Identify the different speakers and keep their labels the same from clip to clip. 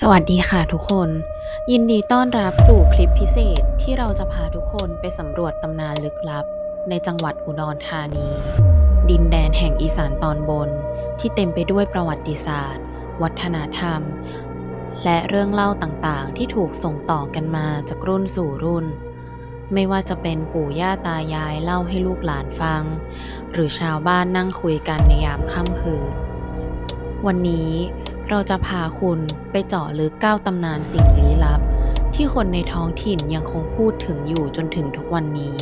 Speaker 1: สวัสดีค่ะทุกคน ยินดีต้อนรับสู่คลิปพิเศษที่เราจะพาทุกคนไปสำรวจตำนานลึกลับ ในจังหวัดอุดรธานี ดินแดนแห่งอีสานตอนบน ที่เต็มไปด้วยประวัติศาสตร์ วัฒนธรรม และเรื่องเล่าต่างๆ ที่ถูกส่งต่อกันมาจากรุ่นสู่รุ่น ไม่ว่าจะเป็นปู่ย่าตายายเล่าให้ลูกหลานฟัง หรือชาวบ้านนั่งคุยกันในยามค่ำคืน วันนี้ เราจะพาคุณไปเจาะลึกก้าวตำนานสิ่งลี้ลับ ที่คนในท้องถิ่นยังคงพูดถึงอยู่จนถึงทุกวันนี้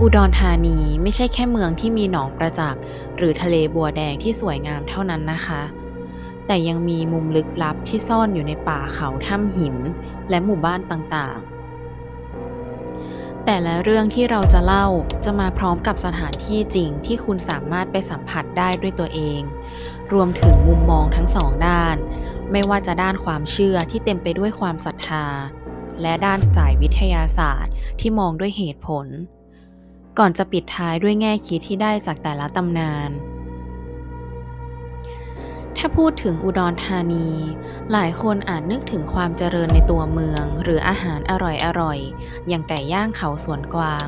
Speaker 1: อุดรธานีไม่ใช่แค่เมืองที่มีหนองประจักษ์หรือทะเลบัวแดงที่สวยงามเท่านั้นนะคะ แต่ยังมีมุมลึกลับที่ซ่อนอยู่ในป่าเขาถ้ำหิน และหมู่บ้านต่างๆ แต่และเรื่องที่เราจะเล่าจะมาพร้อมกับสถานที่จริงที่คุณสามารถไปสัมผัสได้ด้วยตัวเอง รวมถึงมุมมองทั้งสองด้าน ไม่ว่าจะด้านความเชื่อที่เต็มไปด้วยความศรัทธา และด้านสายวิทยาศาสตร์ที่มองด้วยเหตุผล ก่อนจะปิดท้ายด้วยแง่คิดที่ได้จากแต่ละตำนาน ถ้าพูดถึงอุดรธานี หลายคนอาจนึกถึงความเจริญในตัวเมือง หรืออาหารอร่อยๆ อย่างไก่ย่างเขาสวนกวาง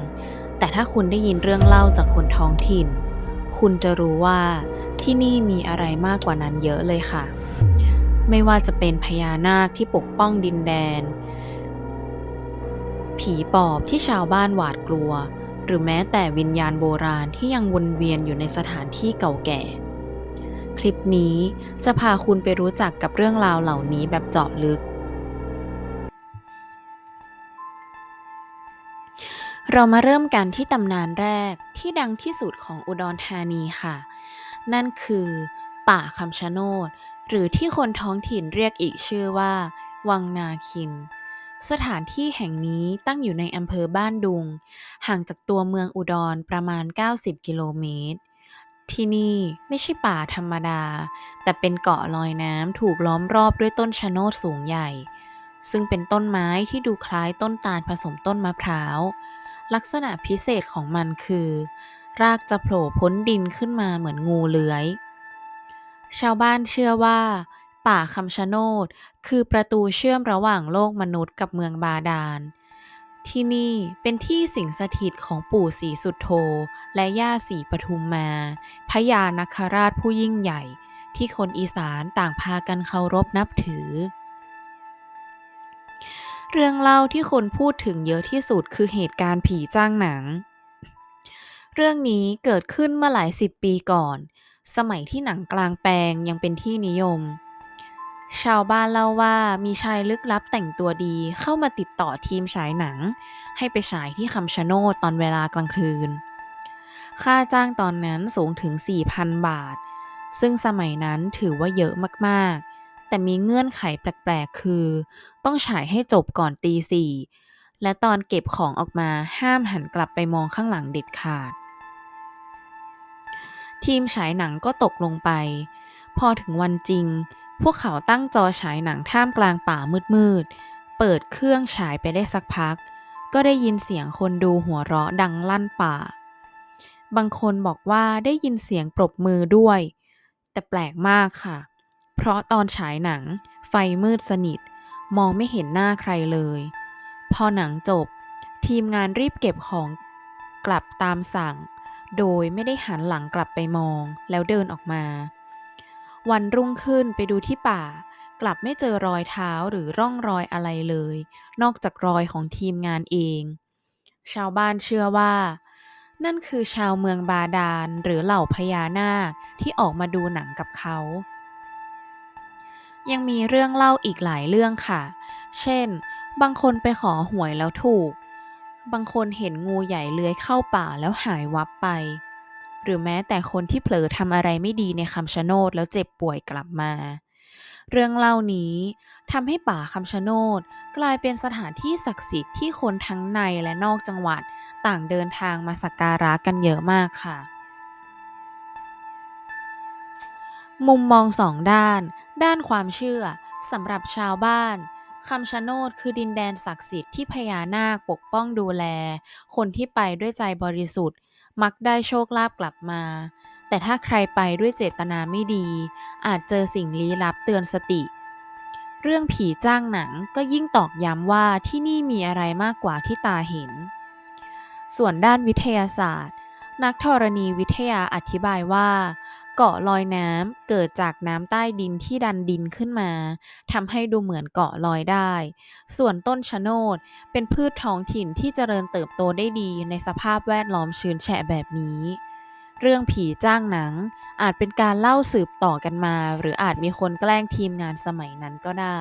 Speaker 1: แต่ถ้าคุณได้ยินเรื่องเล่าจากคนท้องถิ่น คุณจะรู้ว่าที่นี่มีอะไรมากกว่านั้นเยอะเลยค่ะ ไม่ว่าจะเป็นพญานาคที่ปกป้องดินแดน ผีปอบที่ชาวบ้านหวาดกลัว หรือแม้แต่วิญญาณโบราณที่ยังวนเวียนอยู่ในสถานที่เก่าแก่ คลิปนี้จะพาคุณไปรู้จักกับเรื่องราวเหล่านี้แบบเจาะลึก เรามาเริ่มกันที่ตำนานแรกที่ดังที่สุดของอุดรธานีค่ะ นั่นคือ ป่าคำชะโนด หรือที่คนท้องถิ่นเรียกอีกชื่อว่า วังนาคิน สถานที่แห่งนี้ตั้งอยู่ในอำเภอบ้านดุง ห่างจากตัวเมืองอุดรประมาณ 90 กิโลเมตร ที่นี่ไม่ใช่ป่าธรรมดา แต่เป็นเกาะลอยน้ำถูกล้อมรอบด้วยต้นชะโนดสูงใหญ่ ซึ่งเป็นต้นไม้ที่ดูคล้ายต้นตาลผสมต้นมะพร้าว ลักษณะพิเศษของมันคือ รากจะโผล่พ้นดินขึ้นมาเหมือนงูเลื้อย ชาวบ้านเชื่อว่า ป่าคำชะโนดคือประตูเชื่อมระหว่างโลกมนุษย์กับเมืองบาดาล ที่นี่เป็นที่สิงสถิตของปู่ศรีสุดโธและย่าศรีปทุมมา พญานคราชผู้ยิ่งใหญ่ ที่คนอีสานต่างพากันเคารพนับถือ เรื่องเล่าที่คนพูดถึงเยอะที่สุดคือเหตุการณ์ผีจ้างหนัง เรื่องนี้เกิดขึ้นเมื่อหลายสิบปีก่อน สมัยที่หนังกลางแปลงยังเป็นที่นิยม ชาวบ้านเล่าว่ามีชายลึกลับแต่งตัวดีเข้ามาติดต่อทีมฉายหนัง ให้ไปฉายที่คำชะโนดตอนเวลากลางคืน ค่าจ้างตอนนั้นสูงถึง 4,000 บาท ซึ่งสมัยนั้นถือว่าเยอะมากๆ แต่มีเงื่อนไขแปลกๆ คือ ต้องฉายให้จบก่อนตีสี่และตอนเก็บของออกมาห้ามหันกลับไปมองข้างหลังเด็ดขาด ทีมฉายหนังก็ตกลงไป พอถึงวันจริง พวกเขาตั้งจอฉายหนังท่ามกลางป่ามืดๆ เปิดเครื่องฉายไปได้สักพัก ก็ได้ยินเสียงคนดูหัวเราะดังลั่นป่า บางคนบอกว่าได้ยินเสียงปรบมือด้วย แต่แปลกมากค่ะ เพราะตอนฉายหนัง ไฟมืดสนิท มองไม่เห็นหน้าใครเลย พอหนังจบ ทีมงานรีบเก็บของกลับตามสั่ง โดยไม่ได้หันหลังกลับไปมองแล้วเดินออกมา วันรุ่งขึ้นไปดูที่ป่า กลับไม่เจอรอยเท้าหรือร่องรอยอะไรเลย นอกจากรอยของทีมงานเอง ชาวบ้านเชื่อว่า นั่นคือชาวเมืองบาดาลหรือเหล่าพญานาคที่ออกมาดูหนังกับเขา ยังมีเรื่องเล่าอีกหลายเรื่องค่ะ เช่น บางคนไปขอหวยแล้วถูก บางคนเห็นงูใหญ่เลื้อยเข้าป่าแล้วหายวับไป หรือแม้แต่คนที่เผลอทำอะไรไม่ดีในคำชะโนดแล้วเจ็บป่วยกลับมา เรื่องเล่านี้ทำให้ป่าคำชะโนดกลายเป็นสถานที่ศักดิ์สิทธิ์ที่คนทั้งในและนอกจังหวัดต่างเดินทางมาสักการะกันเยอะมากค่ะ มุมมองสองด้าน ด้านความเชื่อสำหรับชาวบ้านคำชะโนดคือดินแดนศักดิ์สิทธิ์ที่พญานาคปกป้องดูแล คนที่ไปด้วยใจบริสุทธิ์ มักได้โชคลาภกลับมา แต่ถ้าใครไปด้วยเจตนาไม่ดี อาจเจอสิ่งลี้ลับเตือนสติ เรื่องผีจ้างหนังก็ยิ่งตอกย้ำว่าที่นี่มีอะไรมากกว่าที่ตาเห็น ส่วนด้านวิทยาศาสตร์ นักธรณีวิทยาอธิบายว่า เกาะลอยน้ำเกิดจากน้ำใต้ดินที่ดันดินขึ้นมาทำให้ดูเหมือนเกาะลอยได้ ส่วนต้นชะโนดเป็นพืชท้องถิ่นที่เจริญเติบโตได้ดีในสภาพแวดล้อมชื้นแฉะแบบนี้ เรื่องผีจ้างหนัง อาจเป็นการเล่าสืบต่อกันมา หรืออาจมีคนแกล้งทีมงานสมัยนั้นก็ได้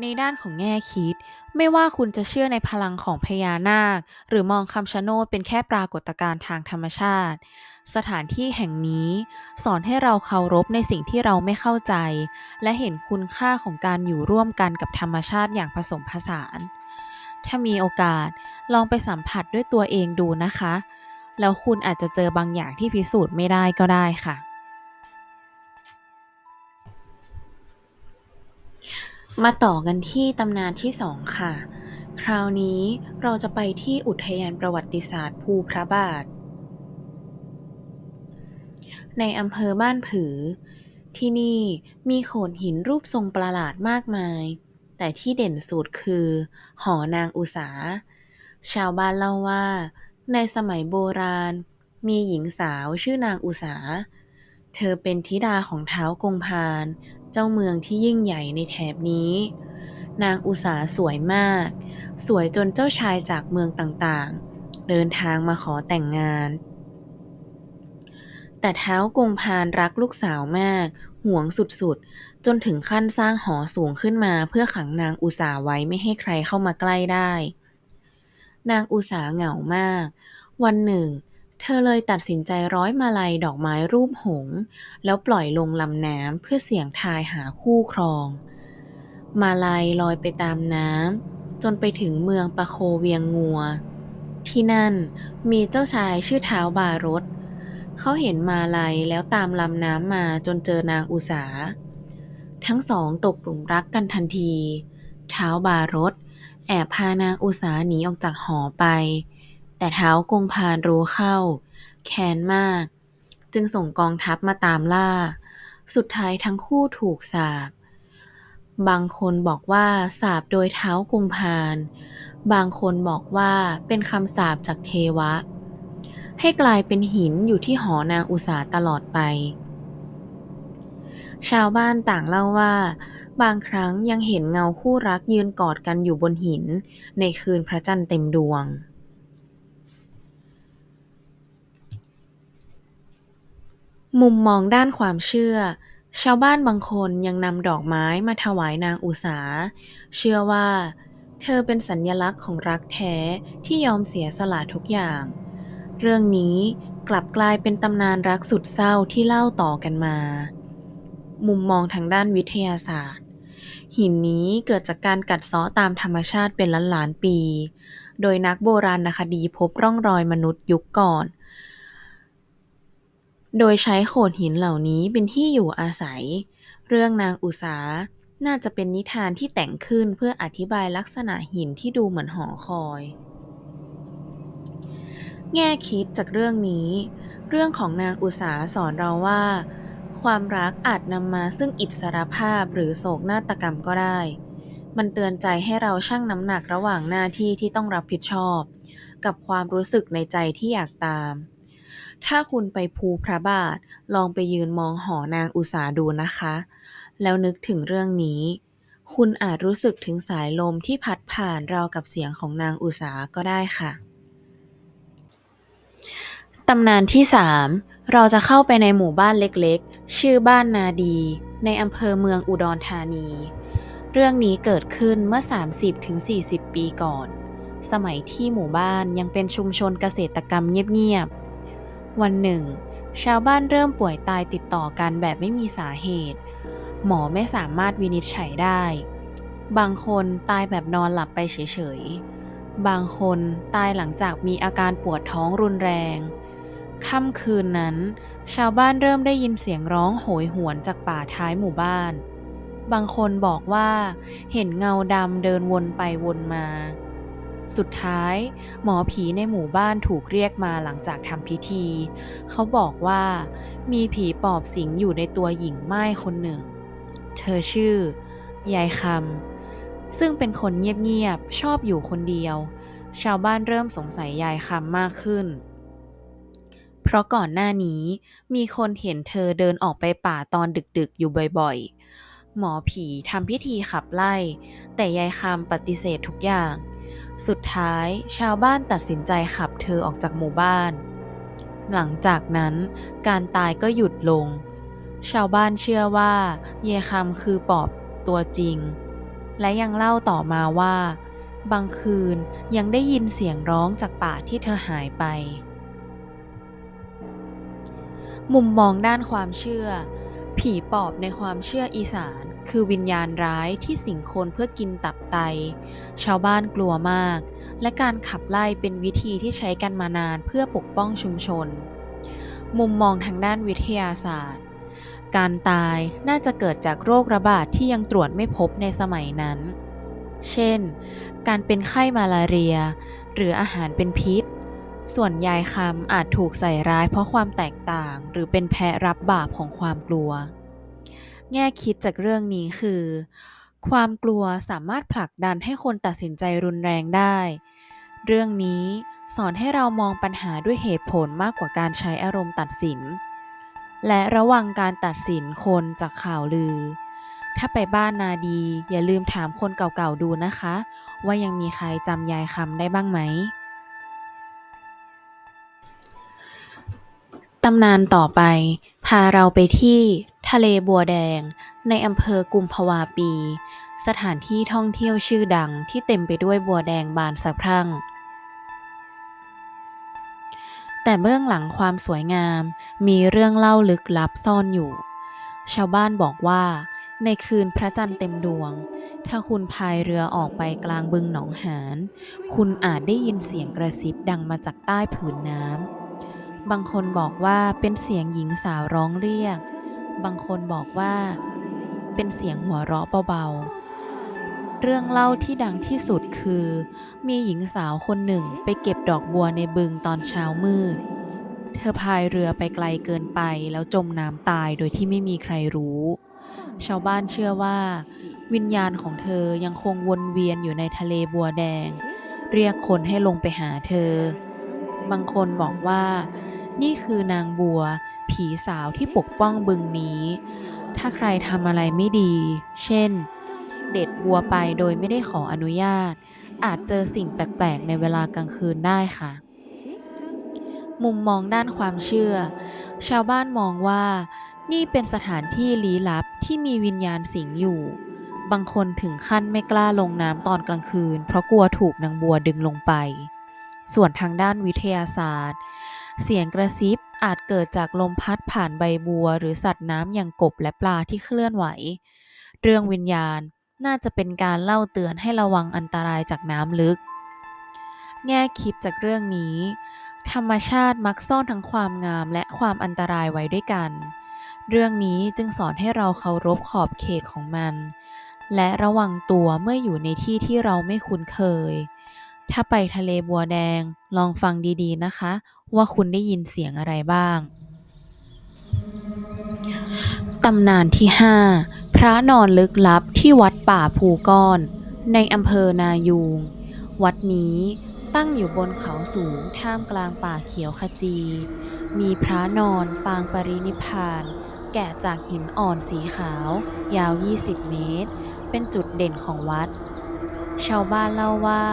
Speaker 1: ในด้านของแง่คิด ไม่ว่าคุณจะเชื่อในพลังของพญานาค หรือมองคำชะโนดเป็นแค่ปรากฏการณ์ทางธรรมชาติ สถานที่แห่งนี้ สอนให้เราเคารพในสิ่งที่เราไม่เข้าใจ และเห็นคุณค่าของการอยู่ร่วมกันกับธรรมชาติอย่างผสมผสาน ถ้ามีโอกาสลองไปสัมผัสด้วยตัวเองดูนะคะ แล้วคุณอาจจะเจอบางอย่างที่พิสูจน์ไม่ได้ก็ได้ค่ะ มาต่อกันที่ตำนานที่สองค่ะ คราวนี้เราจะไปที่อุทยานประวัติศาสตร์ภูพระบาท ในอำเภอบ้านผือ ที่นี่มีโขดหินรูปทรงประหลาดมากมาย แต่ที่เด่นสุดคือ หอนางอุสา ชาวบ้านเล่าว่า ในสมัยโบราณ มีหญิงสาวชื่อนางอุสา เธอเป็นธิดาของเท้ากงพาน เจ้าเมืองที่ยิ่งใหญ่ในแถบนี้ นางอุสาสวยมาก สวยจนเจ้าชายจากเมืองต่างๆ เดินทางมาขอแต่งงาน แต่เท้ากงพานรักลูกสาวมากหวงสุดๆ จนถึงขั้นสร้างหอสูงขึ้นมาเพื่อขังนางอุสาไว้ไม่ให้ใครเข้ามาใกล้ได้ นางอุสาเหงามาก วันหนึ่ง เธอเลยตัดสินใจร้อยมาลัยดอกไม้รูปหงส์แล้วปล่อยลงลำน้ำเพื่อเสี่ยงทายหาคู่ครอง มาลัยลอยไปตามน้ำจนไปถึงเมืองปะโคเวียงงัว ที่นั่นมีเจ้าชายชื่อเท้าบารถเขาเห็นมาลัยแล้วตามลำน้ำมาจนเจอนางอุสา ทั้งสองตกหลุมรักกันทันที เท้าบารถแอบพานางอุสาหนีออกจากหอไป แต่เท้าวกงพานรู้เข้า แค้นมาก จึงส่งกองทัพมาตามล่า สุดท้ายทั้งคู่ถูกสาปบางคนบอกว่าสาปโดยเท้ากุมพาน บางคนบอกว่าเป็นคำสาปจากเทวะ ให้กลายเป็นหินอยู่ที่หอนางอุสาตลอดไป ชาวบ้านต่างเล่าว่า บางครั้งยังเห็นเงาคู่รักยืนกอดกันอยู่บนหิน ในคืนพระจันทร์เต็มดวง มุมมองด้านความเชื่อ ชาวบ้านบางคนยังนำดอกไม้มาถวายนางอุสา เชื่อว่า เธอเป็นสัญญลักษณ์ของรักแท้ที่ยอมเสียสละทุกอย่าง เรื่องนี้กลับกลายเป็นตำนานรักสุดเศร้าที่เล่าต่อกันมา มุมมองทางด้านวิทยาศาสตร์ หินนี้เกิดจากการกัดเซาะตามธรรมชาติเป็นล้านล้านปี โดยนักโบราณคดีพบร่องรอยมนุษย์ยุคก่อน โดยใช้โขดหินเหล่านี้เป็นที่อยู่อาศัย เรื่องนางอุสาน่าจะเป็นนิทานที่แต่งขึ้นเพื่ออธิบายลักษณะหินที่ดูเหมือนหอคอย แง่คิดจากเรื่องนี้ เรื่องของนางอุสาสอนเราว่า ความรักอาจนำมาซึ่งอิสรภาพหรือโศกนาฏกรรมก็ได้ มันเตือนใจให้เราชั่งน้ำหนักระหว่างหน้าที่ที่ต้องรับผิดชอบ กับความรู้สึกในใจที่อยากตาม ถ้าคุณไปภูพระบาท ลองไปยืนมองหอนางอุสาดูนะคะ แล้วนึกถึงเรื่องนี้ คุณอาจรู้สึกถึงสายลมที่พัดผ่านราวกับเสียงของนางอุสาก็ได้ค่ะตำนานที่ 3 เราจะเข้าไปในหมู่บ้านเล็กๆ ชื่อบ้านนาดี ในอำเภอเมืองอุดรธานี เรื่องนี้เกิดขึ้นเมื่อ 30-40 ปีก่อน สมัยที่หมู่บ้านยังเป็นชุมชนเกษตรกรรมเงียบๆ วันหนึ่ง ชาวบ้านเริ่มป่วยตายติดต่อกันแบบไม่มีสาเหตุ หมอไม่สามารถวินิจฉัยได้ บางคนตายแบบนอนหลับไปเฉยๆ บางคนตายหลังจากมีอาการปวดท้องรุนแรง ค่ำคืนนั้น ชาวบ้านเริ่มได้ยินเสียงร้องโหยหวนจากป่าท้ายหมู่บ้าน บางคนบอกว่า เห็นเงาดำเดินวนไปวนมา สุดท้าย หมอผีในหมู่บ้านถูกเรียกมาหลังจากทำพิธี เขาบอกว่า มีผีปอบสิงอยู่ในตัวหญิงไม้คนหนึ่ง เธอชื่อ ยายคำซึ่งเป็นคนเงียบๆ ชอบอยู่คนเดียว ชาวบ้านเริ่มสงสัยยายคำมากขึ้น เพราะก่อนหน้านี้มีคนเห็นเธอเดินออกไปป่าตอนดึกๆ อยู่บ่อยๆ หมอผีทำพิธีขับไล่ แต่ยายคำปฏิเสธทุกอย่าง สุดท้ายชาวบ้านตัดสินใจขับเธอออกจากหมู่บ้าน หลังจากนั้นการตายก็หยุดลง ชาวบ้านเชื่อว่า เยายคำคือปอบตัวจริง และยังเล่าต่อมาว่า บางคืนยังได้ยินเสียงร้องจากป่าที่เธอหายไป มุมมองด้านความเชื่อ ผีปอบในความเชื่ออีสาน คือวิญญาณร้ายที่สิงคนเพื่อกินตับไต ชาวบ้านกลัวมาก และการขับไล่เป็นวิธีที่ใช้กันมานานเพื่อปกป้องชุมชน มุมมองทางด้านวิทยาศาสตร์ การตายน่าจะเกิดจากโรคระบาดที่ยังตรวจไม่พบในสมัยนั้น เช่น การเป็นไข้มาลาเรีย หรืออาหารเป็นพิษ ส่วนยายคำอาจถูกใส่ร้ายเพราะความแตกต่าง หรือเป็นแพ้รับบาปของความกลัว แง่คิดจากเรื่องนี้คือ ความกลัวสามารถผลักดันให้คนตัดสินใจรุนแรงได้ เรื่องนี้สอนให้เรามองปัญหาด้วยเหตุผลมากกว่าการใช้อารมณ์ตัดสิน และระวังการตัดสินคนจากข่าวลือ ถ้าไปบ้านนาดี อย่าลืมถามคนเก่าๆดูนะคะ ว่ายังมีใครจำยายคำได้บ้างไหม ตำนานต่อไป พาเราไปที่ ทะเลบัวแดง ในอำเภอกุมภาวาปี สถานที่ท่องเที่ยวชื่อดังที่เต็มไปด้วยบัวแดงบานสะพรั่ง แต่เบื้องหลังความสวยงาม มีเรื่องเล่าลึกลับซ่อนอยู่ ชาวบ้านบอกว่า ในคืนพระจันทร์เต็มดวง ถ้าคุณพายเรือออกไปกลางบึงหนองหาน คุณอาจได้ยินเสียงกระซิบดังมาจากใต้ผืนน้ำ บางคนบอกว่าเป็นเสียงหญิงสาวร้องเรียก บางคนบอกว่าเป็นเสียงหัวเราะเบาๆ เรื่องเล่าที่ดังที่สุดคือ มีหญิงสาวคนหนึ่งไปเก็บดอกบัวในบึงตอนเช้ามืด เธอพายเรือไปไกลเกินไปแล้วจมน้ำตายโดยที่ไม่มีใครรู้ ชาวบ้านเชื่อว่า วิญญาณของเธอยังคงวนเวียนอยู่ในทะเลบัวแดง เรียกคนให้ลงไปหาเธอบางคนบอกว่า นี่คือนางบัว ผีสาวที่ปกป้องบึงนี้ ถ้าใครทำอะไรไม่ดี เช่น เด็ดบัวไปโดยไม่ได้ขออนุญาต อาจเจอสิ่งแปลก ๆ ในเวลากลางคืนได้ค่ะ มุมมองด้านความเชื่อ ชาวบ้านมองว่า นี่เป็นสถานที่ลี้ลับที่มีวิญญาณสิงอยู่ บางคนถึงขั้นไม่กล้าลงน้ำตอนกลางคืน เพราะกลัวถูกนางบัวดึงลงไป ส่วนทางด้านวิทยาศาสตร์ เสียงกระซิบอาจเกิดจากลมพัดผ่านใบบัว หรือสัตว์น้ำอย่างกบและปลาที่เคลื่อนไหว เรื่องวิญญาณน่าจะเป็นการเล่าเตือนให้ระวังอันตรายจากน้ำลึก แง่คิดจากเรื่องนี้ ธรรมชาติมักซ่อนทั้งความงามและความอันตรายไว้ด้วยกัน เรื่องนี้จึงสอนให้เราเคารพขอบเขตของมัน และระวังตัวเมื่ออยู่ในที่ที่เราไม่คุ้นเคย ถ้าไปทะเลบัวแดงลองฟังดีๆนะคะ ว่าคุณได้ยินเสียงอะไรบ้าง ตำนานที่ 5 พระนอนลึกลับที่วัดป่าภูก้อน ในอำเภอนายูง วัดนี้ตั้งอยู่บนเขาสูงท่ามกลางป่าเขียวขจี มีพระนอนปางปรินิพพาน แกะจากหินอ่อนสีขาว ยาว 20 เมตร เป็นจุดเด่นของวัด ชาวบ้านเล่าว่า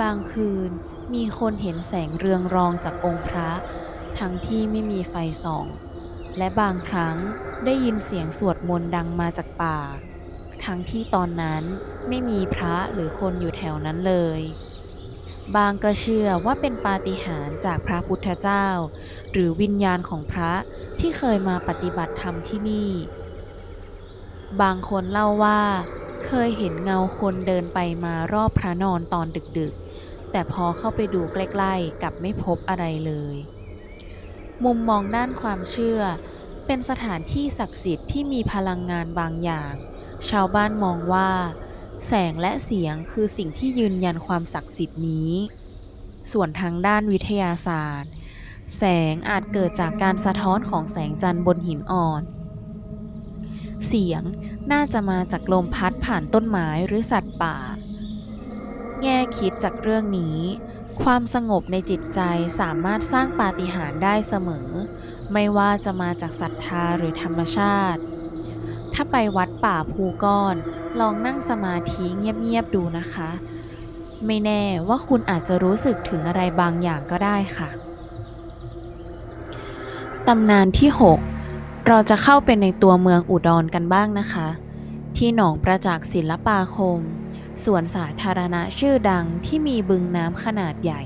Speaker 1: บางคืน มีคนเห็นแสงเรืองรองจากองค์พระ ทั้งที่ไม่มีไฟส่อง และบางครั้งได้ยินเสียงสวดมนต์ดังมาจากป่า ทั้งที่ตอนนั้นไม่มีพระหรือคนอยู่แถวนั้นเลย บางก็เชื่อว่าเป็นปาฏิหาริย์จากพระพุทธเจ้า หรือวิญญาณของพระที่เคยมาปฏิบัติธรรมที่นี่ บางคนเล่าว่า เคยเห็นเงาคนเดินไปมารอบพระนอนตอนดึก แต่พอเข้าไปดูใกล้ๆกลับไม่พบอะไรเลย มุมมองด้านความเชื่อ เป็นสถานที่ศักดิ์สิทธิ์ที่มีพลังงานบางอย่าง ชาวบ้านมองว่า แสงและเสียงคือสิ่งที่ยืนยันความศักดิ์สิทธิ์นี้ ส่วนทางด้านวิทยาศาสตร์ แสงอาจเกิดจากการสะท้อนของแสงจันทร์บนหินอ่อน เสียงน่าจะมาจากลมพัดผ่านต้นไม้หรือสัตว์ป่า แง่คิดจากเรื่องนี้ ความสงบในจิตใจสามารถสร้างปาฏิหาริย์ได้เสมอ ไม่ว่าจะมาจากศรัทธาหรือธรรมชาติ ถ้าไปวัดป่าภูก้อน ลองนั่งสมาธิเงียบๆดูนะคะ ไม่แน่ว่าคุณอาจจะรู้สึกถึงอะไรบางอย่างก็ได้ค่ะ ตำนานที่ 6 เราจะเข้าไปในตัวเมืองอุดรกันบ้างนะคะ ที่หนองประจักษ์ศิลปาคม สวนสาธารณะชื่อดังที่มีบึงน้ำขนาดใหญ่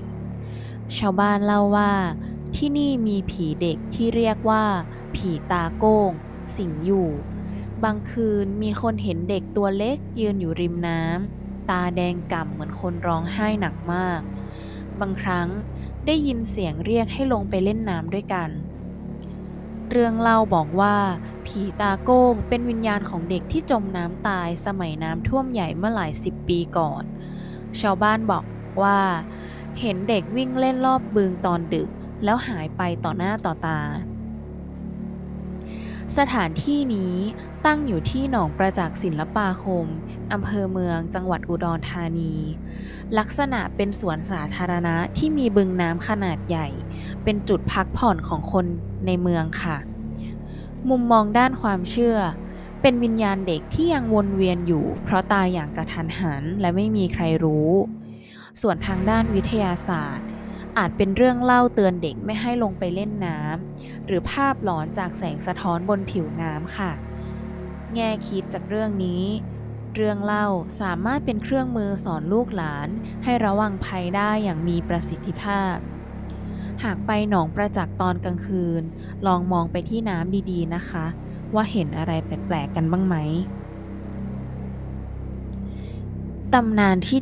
Speaker 1: ชาวบ้านเล่าว่าที่นี่มีผีเด็กที่เรียกว่า ผีตาโก้ง สิงอยู่ บางคืนมีคนเห็นเด็กตัวเล็กยืนอยู่ริมน้ำตาแดงก่ำเหมือนคนร้องไห้หนักมาก บางครั้งได้ยินเสียงเรียกให้ลงไปเล่นน้ำด้วยกัน เรื่องเล่าบอกว่า ผีตาโก้งเป็นวิญญาณของเด็กที่จมน้ำตายสมัยน้ำท่วมใหญ่เมื่อหลายสิบปีก่อน ชาวบ้านบอกว่า เห็นเด็กวิ่งเล่นรอบบึงตอนดึก แล้วหายไปต่อหน้าต่อตา สถานที่นี้ตั้งอยู่ที่หนองประจักษ์ศิลปาคม อำเภอเมือง จังหวัดอุดรธานี ลักษณะเป็นสวนสาธารณะที่มีบึงน้ำขนาดใหญ่ เป็นจุดพักผ่อนของคนในเมืองค่ะ มุมมองด้านความเชื่อ เป็นวิญญาณเด็กที่ยังวนเวียนอยู่ เพราะตายอย่างกระทันหันและไม่มีใครรู้ ส่วนทางด้านวิทยาศาสตร์ อาจเป็นเรื่องเล่าเตือนเด็กไม่ให้ลงไปเล่นน้ำหรือภาพหลอนจากแสงสะท้อนบนผิวน้ำค่ะ แง่คิดจากเรื่องนี้ เรื่องเล่าสามารถเป็นเครื่องมือสอนลูกหลาน ให้ระวังภัยได้อย่างมีประสิทธิภาพ หากไปหนองประจักษ์ตอนกลางคืน ลองมองไปที่น้ำดีๆนะคะ ว่าเห็นอะไรแปลกๆกันบ้างไหมตำนานที่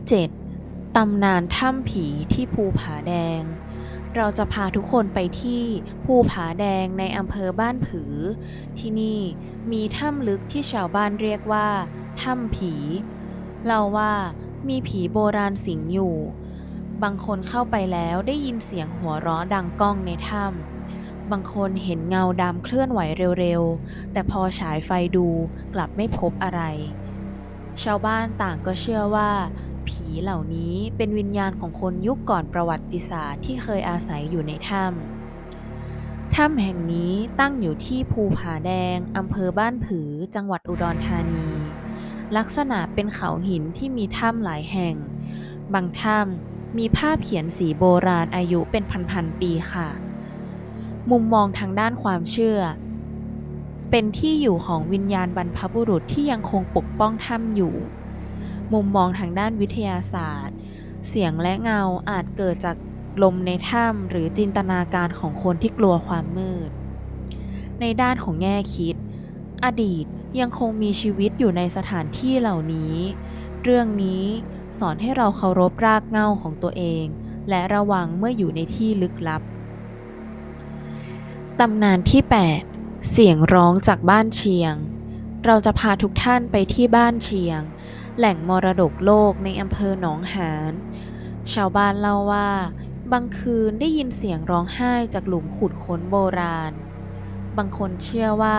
Speaker 1: 7ตำนานถ้ำผีที่ภูผาแดง เราจะพาทุกคนไปที่ภูผาแดงในอำเภอบ้านผือ ที่นี่มีถ้ำลึกที่ชาวบ้านเรียกว่า ถ้ำผีเล่าว่ามีผีโบราณสิงอยู่ บางคนเข้าไปแล้วได้ยินเสียงหัวเราะดังก้องในถ้ำบางคนเห็นเงาดำเคลื่อนไหวเร็วๆ แต่พอฉายไฟดูกลับไม่พบอะไร ชาวบ้านต่างก็เชื่อว่า ผีเหล่านี้เป็นวิญญาณของคนยุคก่อนประวัติศาสตร์ที่เคยอาศัยอยู่ในถ้ำถ้ำแห่งนี้ตั้งอยู่ที่ภูผาแดง อำเภอบ้านผือ จังหวัดอุดรธานี ลักษณะเป็นเขาหินที่มีถ้ำหลายแห่ง บางถ้ำมีภาพเขียนสีโบราณอายุเป็นพันๆปีค่ะ มุมมองทางด้านความเชื่อ เป็นที่อยู่ของวิญญาณบรรพบุรุษที่ยังคงปกป้องถ้ำอยู่ มุมมองทางด้านวิทยาศาสตร์ เสียงและเงาอาจเกิดจากลมในถ้ำหรือจินตนาการของคนที่กลัวความมืด ในด้านของแง่คิด อดีต ยังคงมีชีวิตอยู่ในสถานที่เหล่านี้ เรื่องนี้สอนให้เราเคารพรากเหง้าของตัวเอง และระวังเมื่ออยู่ในที่ลึกลับ ตำนานที่ 8 เสียงร้องจากบ้านเชียง เราจะพาทุกท่านไปที่บ้านเชียง แหล่งมรดกโลกในอำเภอหนองหาน ชาวบ้านเล่าว่า บางคืนได้ยินเสียงร้องไห้จากหลุมขุดค้นโบราณ บางคนเชื่อว่า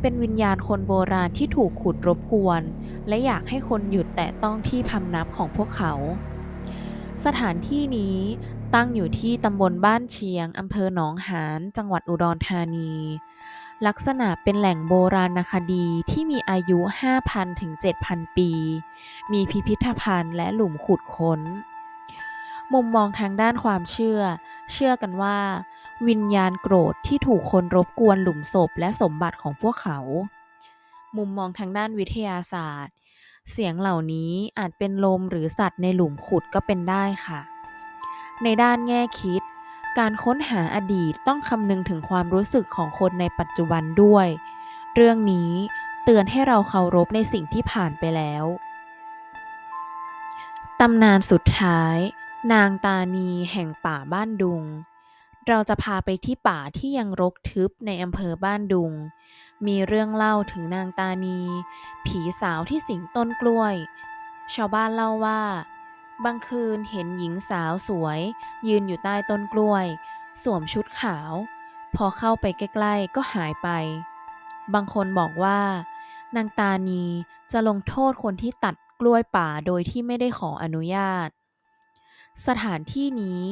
Speaker 1: เป็นวิญญาณคนโบราณที่ถูกขุดรบกวน และอยากให้คนหยุดแตะต้องที่พำนับของพวกเขา สถานที่นี้ตั้งอยู่ที่ตำบลบ้านเชียงอำเภอหนองหานจังหวัดอุดรธานี ลักษณะเป็นแหล่งโบราณคดีที่มีอายุ 5,000 ถึง 7,000 ปี มีพิพิธภัณฑ์และหลุมขุดค้น มุมมองทางด้านความเชื่อ เชื่อกันว่า วิญญาณโกรธที่ถูกคนรบกวนหลุมศพและสมบัติของพวกเขา มุมมองทางด้านวิทยาศาสตร์ เสียงเหล่านี้อาจเป็นลมหรือสัตว์ในหลุมขุดก็เป็นได้ค่ะ ในด้านแง่คิด การค้นหาอดีตต้องคำนึงถึงความรู้สึกของคนในปัจจุบันด้วย เรื่องนี้เตือนให้เราเคารพในสิ่งที่ผ่านไปแล้วตำนานสุดท้าย นางตานีแห่งป่าบ้านดุง เราจะพาไปที่ป่าที่ยังรกทึบในอำเภอบ้านดุง มีเรื่องเล่าถึงนางตานี ผีสาวที่สิงต้นกล้วย ชาวบ้านเล่าว่า บางคืนเห็นหญิงสาวสวย ยืนอยู่ใต้ต้นกล้วย สวมชุดขาว พอเข้าไปใกล้ๆ ก็หายไป บางคนบอกว่า นางตานีจะลงโทษคนที่ตัดกล้วยป่าโดยที่ไม่ได้ขออนุญาตสถานที่นี้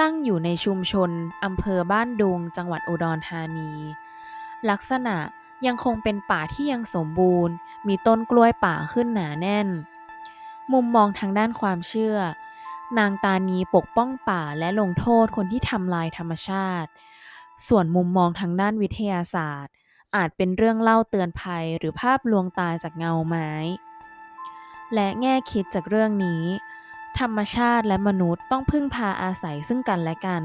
Speaker 1: ตั้งอยู่ในชุมชนอำเภอบ้านดุง จังหวัดอุดรธานี ลักษณะยังคงเป็นป่าที่ยังสมบูรณ์ มีต้นกล้วยป่าขึ้นหนาแน่น มุมมองทางด้านความเชื่อ นางตานีปกป้องป่าและลงโทษคนที่ทำลายธรรมชาติ ส่วนมุมมองทางด้านวิทยาศาสตร์ อาจเป็นเรื่องเล่าเตือนภัยหรือภาพลวงตาจากเงาไม้ และแง่คิดจากเรื่องนี้ ธรรมชาติและมนุษย์ต้องพึ่งพาอาศัยซึ่งกันและกัน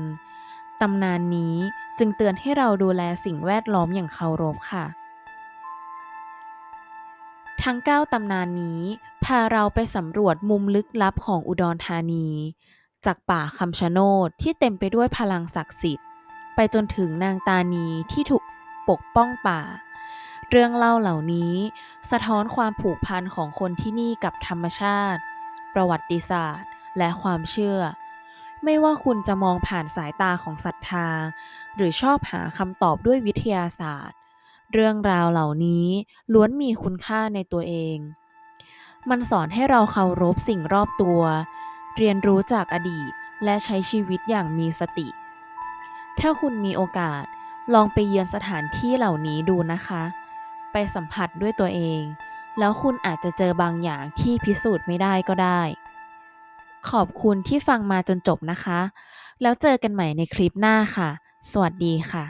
Speaker 1: ตำนานนี้จึงเตือนให้เราดูแลสิ่งแวดล้อมอย่างเคารพค่ะ ทั้ง 9 ตำนานนี้ พาเราไปสำรวจมุมลึกลับของอุดรธานี จากป่าคำชะโนดที่เต็มไปด้วยพลังศักดิ์สิทธิ์ ไปจนถึงนางตานีที่ถูกปกป้องป่า เรื่องเล่าเหล่านี้ สะท้อนความผูกพันของคนที่นี่กับธรรมชาติ ประวัติศาสตร์ และความเชื่อ ไม่ว่าคุณจะมองผ่านสายตาของศรัทธา หรือชอบหาคำตอบด้วยวิทยาศาสตร์ เรื่องราวเหล่านี้ล้วนมีคุณค่าในตัวเอง มันสอนให้เราเคารพสิ่งรอบตัว เรียนรู้จากอดีตและใช้ชีวิตอย่างมีสติ ถ้าคุณมีโอกาสลองไปเยือนสถานที่เหล่านี้ดูนะคะ ไปสัมผัสด้วยตัวเอง แล้วคุณอาจจะเจอบางอย่างที่พิสูจน์ไม่ได้ก็ได้ ขอบคุณที่ฟังมาจนจบนะคะ แล้วเจอกันใหม่ในคลิปหน้าค่ะ สวัสดีค่ะ